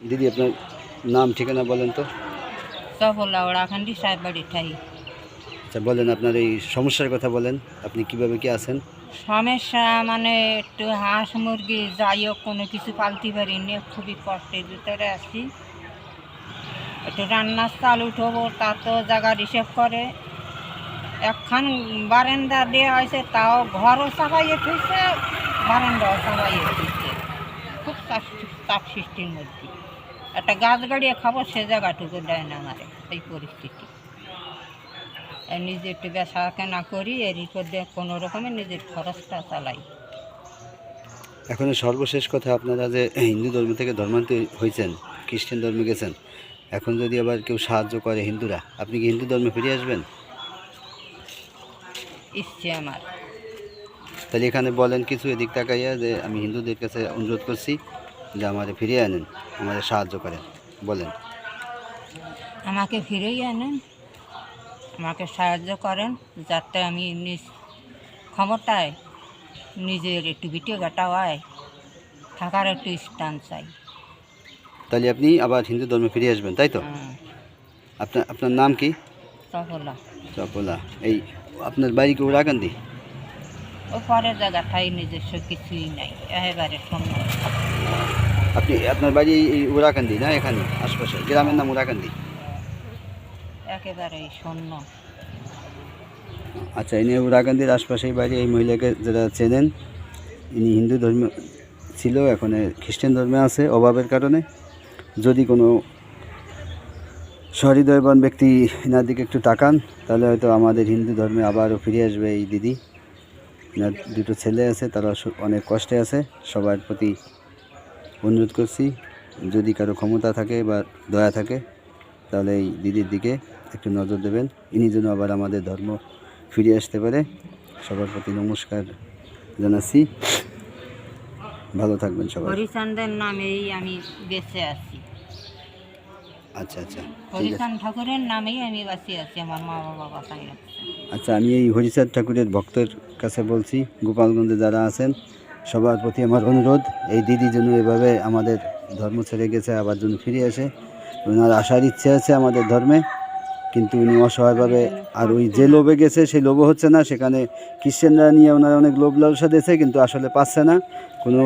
দিদি আপনার নাম ঠিকানা বলেন তো। সাহেব বাড়ি ঠাই। আচ্ছা বলেন আপনার এই সমস্যার কথা বলেন। আপনি কীভাবে কি আছেন? সমস্যা মানে একটু হাঁস মুরগি যাই হোক কোনো কিছু পালতে পারিনি। খুবই কষ্টের ভিতরে আছি। একটু রান্নার চাল উঠবো তা তো জায়গা রিসেভ করে। একখান বারান্দা দেওয়া হয়েছে তাও ঘরও চাপাইয়ে থুইছে বারান্দাও চাপাইয়ে থুইছে। খুব চাপ সৃষ্টির মধ্যে। একটা গাছ গাড়িয়ে খাব সে জায়গাটুকু দেয় না আমার এই পরিস্থিতি। নিজে একটু বেচা কেনা করি এর দিয়ে কোনো রকমের নিজের খরচটা চালাই। এখন সর্বশেষ কথা আপনারা যে হিন্দু ধর্ম থেকে ধর্মান্তর হয়েছেন খ্রিস্টান ধর্মে গেছেন এখন যদি আবার কেউ সাহায্য করে হিন্দুরা আপনি কি হিন্দু ধর্মে ফিরে আসবেন? ইচ্ছে আমার। তাহলে এখানে বলেন কিছু এদিক তাকাইয়া যে আমি হিন্দুদের কাছে অনুরোধ করছি। যে আমারে ফিরিয়ে আনেন আমাদের সাহায্য করেন বলেন। আমাকে ফিরেই আনেন আমাকে সাহায্য করেন যাতে আমি নিজ ক্ষমতায় নিজের একটু ভিটিও গাটা হয় থাকার একটু স্থান চাই। তাহলে আপনি আবার হিন্দু ধর্মে ফিরে আসবেন তাই তো? হ্যাঁ, আপনার আপনার নাম কি? সফলা চপলা এই আপনার বাড়ি কি ওরাকান্দি ও পরের জায়গাটাই নিজস্ব কিছুই নাই একেবারে শূন্য আপনি আপনার বাড়ি এই ওরাকান্দি না এখানে? আশপাশে গ্রামের নাম ওরাকান্দি একেবারেই শূন্য। আচ্ছা ইনি উরাকান্দির আশপাশেই বাড়ি এই মহিলাকে যারা চেনেন ইনি হিন্দু ধর্ম ছিল এখন খ্রিস্টান ধর্মে আছে অভাবের কারণে। যদি কোনো সহৃদয়বান ব্যক্তি এনার দিকে একটু তাকান তাহলে হয়তো আমাদের হিন্দু ধর্মে আবারও ফিরে আসবে এই দিদি। এনার দুটো ছেলে আছে তারা অনেক কষ্টে আছে সবার প্রতি অনুরোধ করছি যদি কারও ক্ষমতা থাকে বা দয়া থাকে তাহলে এই দিদির দিকে একটু নজর দেবেন। ইনি যেন আবার আমাদের ধর্ম ফিরে আসতে পারে। সবার প্রতি নমস্কার জানাচ্ছি। ভালো থাকবেন সবাই। হরিচান্দের নামেই আমি বেঁচে আছি। আচ্ছা আচ্ছা হরিচাঁদ ঠাকুরের নামেই আমি বাঁচি আছি আমার মা বাবা বাঁচাই আচ্ছা আমি এই হরিচাঁদ ঠাকুরের ভক্তের কাছে বলছি গোপালগঞ্জে যারা আছেন সবার প্রতি আমার অনুরোধ এই দিদি যেন এভাবে আমাদের ধর্ম ছেড়ে গেছে আবার যেন ফিরে আসে। ওনার আসার ইচ্ছে আছে আমাদের ধর্মে কিন্তু উনি অসহায়ভাবে আর ওই যে লোভে গেছে সেই লোভও হচ্ছে না। সেখানে খ্রিশ্চানরা নিয়ে ওনারা অনেক লোভ লালসা দিয়েছে কিন্তু আসলে পাচ্ছে না। কোনো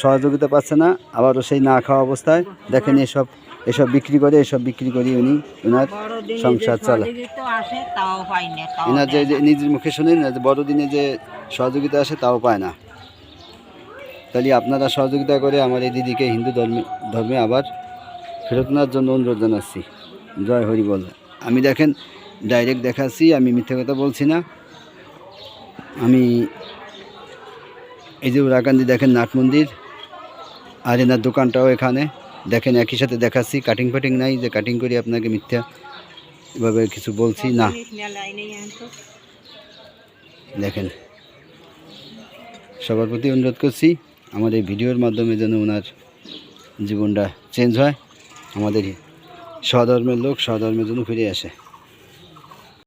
সহযোগিতা পাচ্ছে না। আবারও সেই না খাওয়া অবস্থায় দেখেন এসব এসব বিক্রি করে এসব বিক্রি করি উনি ওনার সংসার চালা সহযোগিতা আসে তাও পাই না। তাও এনার যে যে নিজের মুখে শুনেন যে বড়দিনে যে সহযোগিতা আসে তাও পায় না। তাহলে আপনারা সহযোগিতা করে আমার এই দিদিকে হিন্দু ধর্মে ধর্মে আবার ফেরত নেওয়ার জন্য অনুরোধ জানাচ্ছি। জয় হরি বল। আমি দেখেন ডাইরেক্ট দেখাচ্ছি, আমি মিথ্যে কথা বলছি না। আমি এই যে উরাকান্দি দেখেন নাট মন্দির, আর এনার দোকানটাও এখানে। দেখেন একই সাথে দেখাচ্ছি কাটিং ফাটিং নাই যে কাটিং করি আপনাকে মিথ্যা এভাবে কিছু বলছি না। দেখেন, সবার প্রতি অনুরোধ করছি। আমার এই ভিডিওর মাধ্যমে যেন ওনার জীবনটা চেঞ্জ হয়, আমাদের সহধর্মের লোক সহধর্মের জন্য ফিরে আসে।